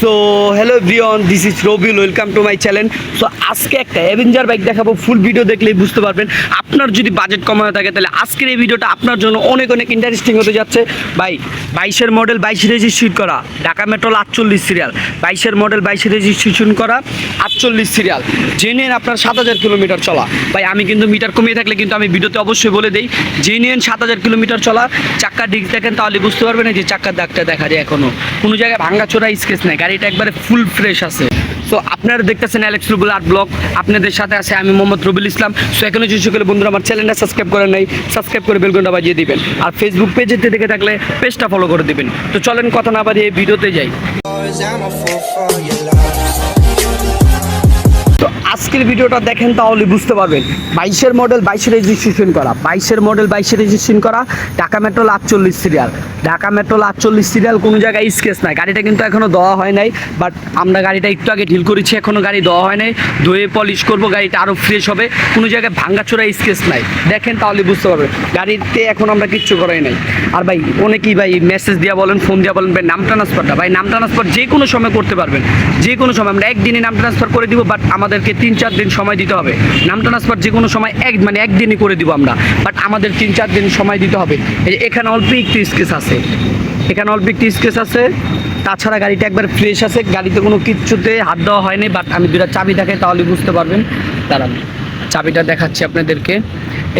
So hello Brian this is Rabiul welcome to my channel so আজকে একটা Avenger bike দেখাবো full video দেখলেই বুঝতে পারবেন। আপনার যদি বাজেট কম হয়ে থাকে, তাহলে আজকের এই ভিডিওটা আপনার জন্য অনেক অনেক ইন্টারেস্টিং হতে যাচ্ছে। ভাই, বাইশের মডেল বাইশ রেজিস্ট্রেশন করা, ঢাকা মেট্রোল আটচল্লিশ সিরিয়াল বাইশের মডেল বাইশ রেজিস্ট্রেশন করা, আটচল্লিশ সিরিয়াল জেনুইন আপনার সাত হাজার কিলোমিটার চলা। ভাই, আমি কিন্তু মিটার কমিয়ে থাকলে কিন্তু আমি ভিডিওতে অবশ্যই বলে দিই জেনুইন সাত হাজার কিলোমিটার চলা, চাক্কা ডিস্ক দেখেন, তাহলে বুঝতে পারবেন যে চাক্কার দাগটা দেখা যায় এখনও কোনো জায়গায় ভাঙাচোরা স্কেচ নেই গাড়িটা একবারে ফুল ফ্রেশ আছে। তো আপনারা দেখতেছেন অ্যালেক্স রুবুল আর্ট ব্লগ আপনাদের সাথে আছে আমি মোহাম্মদ রবিল ইসলাম। সো এখনও যদি সকলে বন্ধুরা আমার চ্যানেলটা সাবস্ক্রাইব করেন নাই সাবস্ক্রাইব করে বেলগুনটা বাজিয়ে দিবেন। আর ফেসবুক পেজে দেখে থাকলে পেজটা ফলো করে দিবেন। তো চলেন কথা না বাড়িয়ে ভিডিওতে যাই। আজকের ভিডিওটা দেখেন তাহলে বুঝতে পারবেন। বাইশের মডেল বাইশে রেজিস্ট্রেশন করা। বাইশের মডেল বাইশে রেজিস্ট্রেশন করা ঢাকা মেট্রোল আটচল্লিশ সিরিয়াল ঢাকা মেট্রোল আটচল্লিশ সিরিয়াল কোনো জায়গায় স্কেচ নাই। গাড়িটা কিন্তু এখনও দেওয়া হয় নাই বাট আমরা গাড়িটা একটু আগে ঢিল করেছি এখনও গাড়ি দেওয়া হয় নাই। ধুয়ে পলিশ করব, গাড়িটা আরও ফ্রেশ হবে। কোনো জায়গায় ভাঙ্গাচোরা স্কেচ নাই। দেখেন তাহলে বুঝতে পারবেন। গাড়িতে এখন আমরা কিচ্ছু করাই নাই। আর ভাই, অনেকেই ভাই মেসেজ দিয়া বলেন ফোন দিয়া বলেন, ভাই নাম ট্রান্সফারটা ভাই নাম ট্রান্সফার যে কোনো সময় করতে পারবেন। যে কোনো সময় আমরা একদিনে নাম ট্রান্সফার করে দিব বাট আমাদেরকে তিন চার দিন সময় দিতে হবে। নাম ট্রান্সফার যে কোনো সময় এক মানে একদিনই করে দিব আমরা। বাট আমাদের তিন চার দিন সময় দিতে হবে। এখানে অল্প একটু স্কেচ আছে। এখানে অল্প একটু স্কেচ আছে। তাছাড়া গাড়িটা একবার ফ্রেশ আছে। গাড়িতে কোনো কিচ্ছুতে হাত দেওয়া হয়নি। বাট আমি দুটা চাবি দেখাই তাহলে বুঝতে পারবেন। দাঁড়ান, চাবিটা দেখাচ্ছি আপনাদেরকে।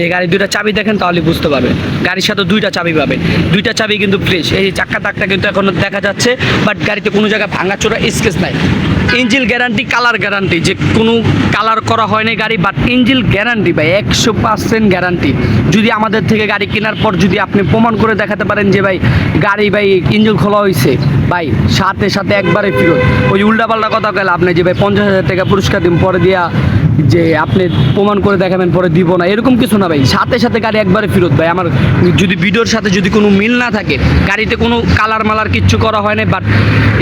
এই গাড়ি দুইটা চাবি দেখেন তাহলে বুঝতে পারবেন। গাড়ির সাথে দুইটা চাবি পাবেন। দুইটা চাবি কিন্তু ফ্রেশ এই চাক্কা দাগটা কিন্তু এখনও দেখা যাচ্ছে। বাট গাড়িতে কোনো জায়গায় ভাঙাচোরা স্কেচ নাই। ইঞ্জিল গ্যারান্টি, কালার গ্যারান্টি, যে কোনো কালার করা হয়নি গাড়ি বাট ইঞ্জিল গ্যারান্টি ভাই, একশো পার্সেন্ট গ্যারান্টি। যদি আমাদের থেকে গাড়ি কেনার পর যদি আপনি প্রমাণ করে দেখাতে পারেন যে ভাই, গাড়ি ভাই ইঞ্জিল খোলা হয়েছে ভাই, সাথে সাথে একবারে ফেরত। ওই উল্টাপাল্টা কথা কইলে আপনি যে ভাই, পঞ্চাশ হাজার টাকা পুরস্কার দিন পরে দিয়া যে আপনি প্রমাণ করে দেখাবেন, পরে দিব না, এরকম কিছু না ভাই। সাথে সাথে গাড়ি একবারে ফেরত ভাই, আমার যদি ভিডিওর সাথে যদি কোনো মিল না থাকে, গাড়িতে কোনো কালার মালার কিচ্ছু করা হয় না বাট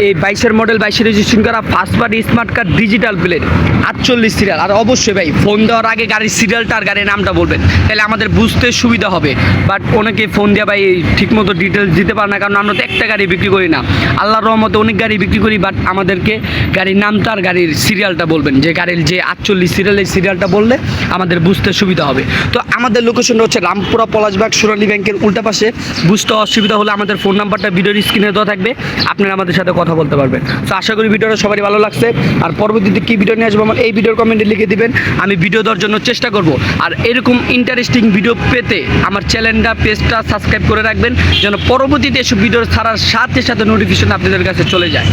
এই বাইশের মডেল বাইশে রেজিস্ট্রেশন করা first party smart card digital plate আটচল্লিশ সিরিয়াল আর অবশ্যই ভাই ফোন দেওয়ার আগে গাড়ির সিরিয়ালটা আর গাড়ির নামটা বলবেন। তাহলে আমাদের বুঝতে সুবিধা হবে। বাট অনেকে ফোন দেওয়া ভাই, ঠিকমতো ডিটেলস দিতে পারে না, কারণ আমরা তো একটা গাড়ি বিক্রি করি না। আল্লাহর রহমতে অনেক গাড়ি বিক্রি করি বাট আমাদেরকে গাড়ির নামটা আর গাড়ির সিরিয়ালটা বলবেন। যে গাড়ির যে আটচল্লিশ সিরিয়াল এই সিরিয়ালটা বললে আমাদের বুঝতে সুবিধা হবে। তো আমাদের লোকেশনটা হচ্ছে রামপুরা পলাশবাগ সোনালী ব্যাংকের উল্টা পাশে। বুঝতে অসুবিধা হলে আমাদের ফোন নাম্বারটা ভিডিওর স্ক্রিনে দেওয়া থাকবে। আপনারা আমাদের সাথে কথা বলতে পারবেন। তো আশা করি ভিডিওটা সবারই ভালো লাগছে। আর পরবর্তীতে কী ভিডিও নিয়ে আসব আমার এই ভিডিওর কমেন্টে লিখে দিবেন। আমি ভিডিও দেওয়ার জন্য চেষ্টা করব। আর এরকম ইন্টারেস্টিং ভিডিও পেতে আমার চ্যানেলটা পেজটা সাবস্ক্রাইব করে রাখবেন, যেন পরবর্তীতে এসব ভিডিও ছাড়ার সাথে সাথে নোটিফিকেশন আপনাদের কাছে চলে যায়।